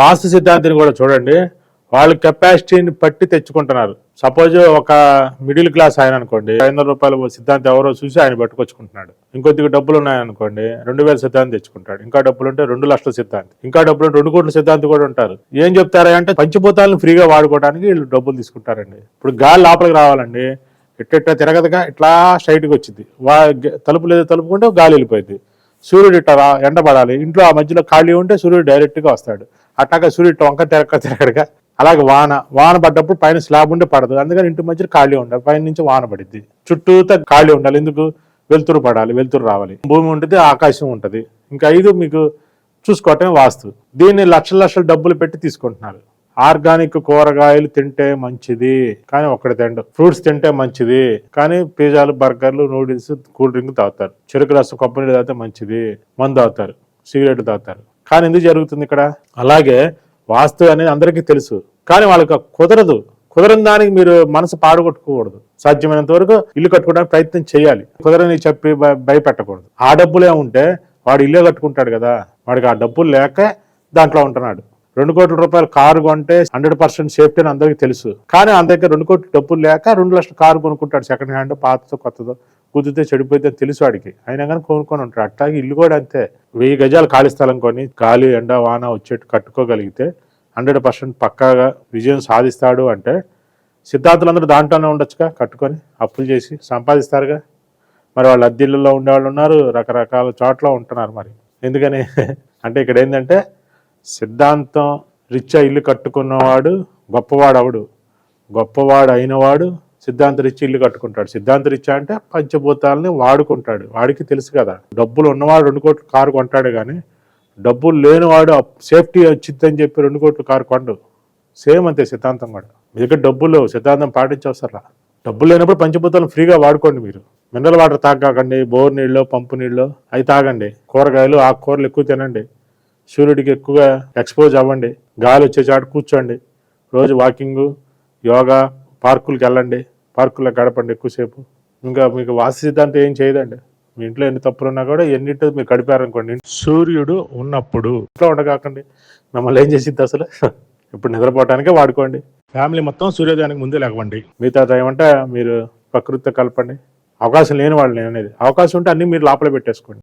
వాస్తు సిద్ధాంతిని కూడా చూడండి. వాళ్ళ కెపాసిటీని పట్టి తెచ్చుకుంటున్నారు. సపోజ్ ఒక మిడిల్ క్లాస్ ఆయన అనుకోండి ఐదు వందల రూపాయలు సిద్ధాంతం ఎవరో చూసి ఆయన పట్టుకొచ్చుకుంటున్నాడు. ఇంకొద్దిగా డబ్బులు ఉన్నాయనుకోండి రెండు వేల సిద్ధాంతం తెచ్చుకుంటాడు. ఇంకా డబ్బులు ఉంటే రెండు లక్షల సిద్ధాంతి. ఇంకా డబ్బులు రెండు కోట్ల సిద్ధాంతి కూడా ఉంటారు. ఏం చెప్తారా అంటే పంచభూతాలను ఫ్రీగా వాడుకోవడానికి వీళ్ళు డబ్బులు తీసుకుంటారండి. ఇప్పుడు గాలి లోపలికి రావాలండి. ఇట్ట తిరగదుగా ఇట్లా స్ట్రైట్గా వచ్చింది. వా తలుపు లేదు తలుపుకుంటే గాలి వెళ్ళిపోయింది. సూర్యుడు ఇట్లా ఎండబడాలి ఇంట్లో ఆ మధ్యలో ఖాళీ ఉంటే సూర్యుడు డైరెక్ట్గా వస్తాడు. అట్టాగా సూర్యుడు వంక తెరక తిరగడుగా. అలాగే వాన వాన పడ్డప్పుడు పైన స్లాబ్ ఉంటే పడదు. అందుకని ఇంటి మధ్య ఖాళీ ఉండాలి. పైన నుంచి వాన పడిద్ది. చుట్టూతో ఖాళీ ఉండాలి. ఎందుకు? వెలుతురు పడాలి వెలుతురు రావాలి. భూమి ఉంటుంది ఆకాశం ఉంటుంది. ఇంకా ఐదు మీకు చూసుకోవటమే వాస్తు. దీన్ని లక్షల లక్షల డబ్బులు పెట్టి తీసుకుంటున్నారు. ఆర్గానిక్ కూరగాయలు తింటే మంచిది. కానీ ఒక్కటి తిండు ఫ్రూట్స్ తింటే మంచిది. కానీ పిజ్జాలు బర్గర్లు నూడిల్స్ కూల్ డ్రింక్ తాగుతారు. చెరుకు రసం కొబ్బరి నీళ్ళు తాగితే మంచిది. మందు తాగుతారు. సిగరెట్ తాగుతారు. కానీ ఎందుకు జరుగుతుంది ఇక్కడ? అలాగే వాస్తు అనేది అందరికీ తెలుసు. కానీ వాళ్ళకి కుదరదు. కుదరని దానికి మీరు మనసు పాడగొట్టుకోకూడదు. సాధ్యమైనంత వరకు ఇల్లు కట్టుకోవడానికి ప్రయత్నం చేయాలి. కుదరని చెప్పి భయపెట్టకూడదు. ఆ డబ్బులే ఉంటే వాడు ఇల్లే కట్టుకుంటాడు కదా. వాడికి ఆ డబ్బులు లేక దాంట్లో ఉంటున్నాడు. రెండు కోట్ల రూపాయల కారు కొంటే హండ్రెడ్ పర్సెంట్ సేఫ్టీ అని అందరికీ తెలుసు. కానీ అందరికీ దగ్గర రెండు కోట్ల డబ్బులు లేక రెండు లక్షల కారు కొనుక్కుంటాడు సెకండ్ హ్యాండ్ పాతతో కొత్తదో కుదిరితే చెడిపోతే తెలుసు వాడికి. అయినా కానీ కొనుక్కొని ఉంటాడు. అట్లాగే ఇల్లు కూడా అంతే. వెయ్యి గజాలు ఖాళీ స్థలం కొని గాలి ఎండ వాన వచ్చేట్టు కట్టుకోగలిగితే హండ్రెడ్ పర్సెంట్ పక్కాగా విజయం సాధిస్తాడు అంటే సిద్ధార్థులందరూ దాంట్లోనే ఉండొచ్చుగా కట్టుకొని అప్పులు చేసి సంపాదిస్తారుగా. మరి వాళ్ళు అద్దెళ్ళలో ఉండేవాళ్ళు ఉన్నారు రకరకాల చోట్ల ఉంటున్నారు మరి. ఎందుకని? అంటే ఇక్కడ ఏంటంటే సిద్ధాంతం రిచ్చా ఇల్లు కట్టుకున్నవాడు గొప్పవాడు అవడు గొప్పవాడు అయినవాడు సిద్ధాంత రిచ్చి ఇల్లు కట్టుకుంటాడు. సిద్ధాంత రిచ్చా అంటే పంచభూతాలని వాడుకుంటాడు. వాడికి తెలుసు కదా. డబ్బులు ఉన్నవాడు రెండు కోట్ల కారు కొంటాడు కానీ డబ్బులు లేనివాడు సేఫ్టీ వచ్చిందని చెప్పి రెండు కోట్లు కారు కొండు. సేమ్ అంతే సిద్ధాంతం కూడా. మీ దగ్గర డబ్బులు సిద్ధాంతం పాటించవసరా? డబ్బులు లేనప్పుడు పంచభూతాలను ఫ్రీగా వాడుకోండి మీరు. Mineral water తాగకండి. బోర్ నీళ్ళు పంపు నీళ్ళు అవి తాగండి. కూరగాయలు ఆకుకూరలు ఎక్కువ తినండి. సూర్యుడికి ఎక్కువగా ఎక్స్పోజ్ అవ్వండి. గాలి వచ్చే చాట కూర్చోండి. రోజు వాకింగ్ యోగా పార్కులకు వెళ్ళండి. పార్కుల్లో గడపండి ఎక్కువసేపు. ఇంకా మీకు వాస్తు సిద్ధాంతం ఏం చేయదండి. మీ ఇంట్లో ఎన్ని తప్పులు ఉన్నా కూడా ఎన్నింటి మీరు గడిపారనుకోండి సూర్యుడు ఉన్నప్పుడు. ఇంట్లో ఉండకాకండి మిమ్మల్ని ఏం చేసిద్ది అసలు? ఇప్పుడు నిద్రపోవటానికే వాడుకోండి. ఫ్యామిలీ మొత్తం సూర్యోదయానికి ముందే లేకండి మిగతా టైం అంటే మీరు ప్రకృతితో కలపండి. అవకాశం లేని వాళ్ళు నేను అనేది అవకాశం ఉంటే అన్ని మీరు లోపల పెట్టేసుకోండి.